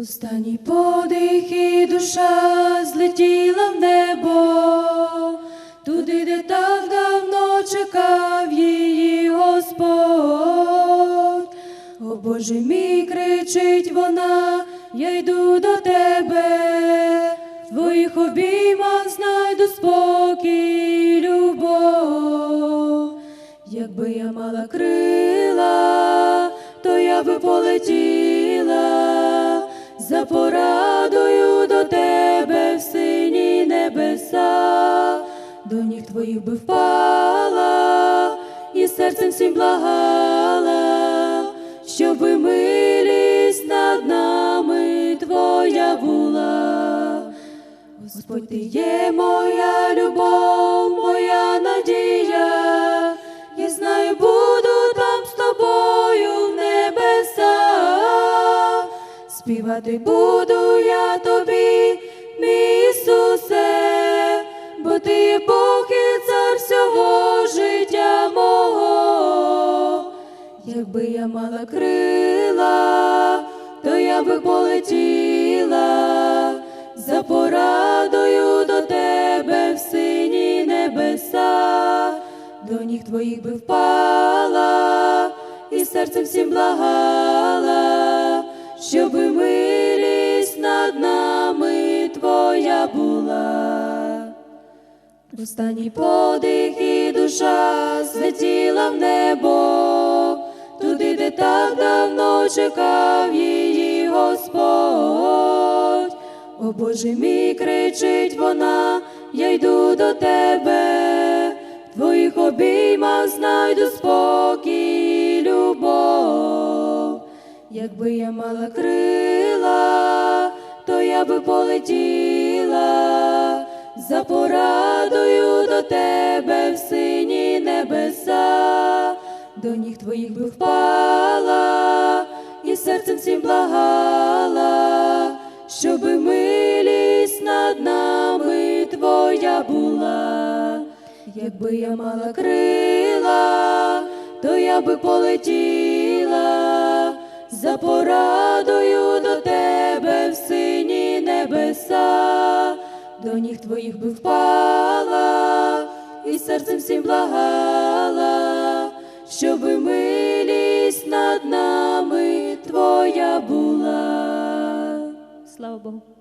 Останній подих і душа злетіла в небо, туди, де так давно чекав її Господь. О Боже мій, кричить вона, я йду до тебе, в твоїх обіймах знайду спокій, любов. Якби я мала крила, то я би полетіла за порадою до тебе в сині небеса, до ніг твоїх би впала і серцем всім благала, щоби милість над нами твоя була. Господь, ти є моя любов, Співати буду я тобі, мій Ісусе, бо ти Бог і цар всього життя мого. Якби я мала крила, то я би полетіла за порадою до тебе в сині небеса, до ніг твоїх би впала, і серцем всім благала, щоби над нами твоя була. Останній подих і душа злетіла в небо, туди, де так давно чекав її Господь. О Боже мій, кричить вона, я йду до тебе, в твоїх обіймах знайду спокій, любов. Якби я мала крила, я би полетіла за порадою до тебе в сині небеса, до ніг твоїх би впала, і серцем всім благала, щоби милість над нами твоя була. Якби я мала крила, то я би полетіла за порадою небеса, до ніг твоїх би впала, і серцем всім благала, щоби милість над нами твоя була. Слава Богу.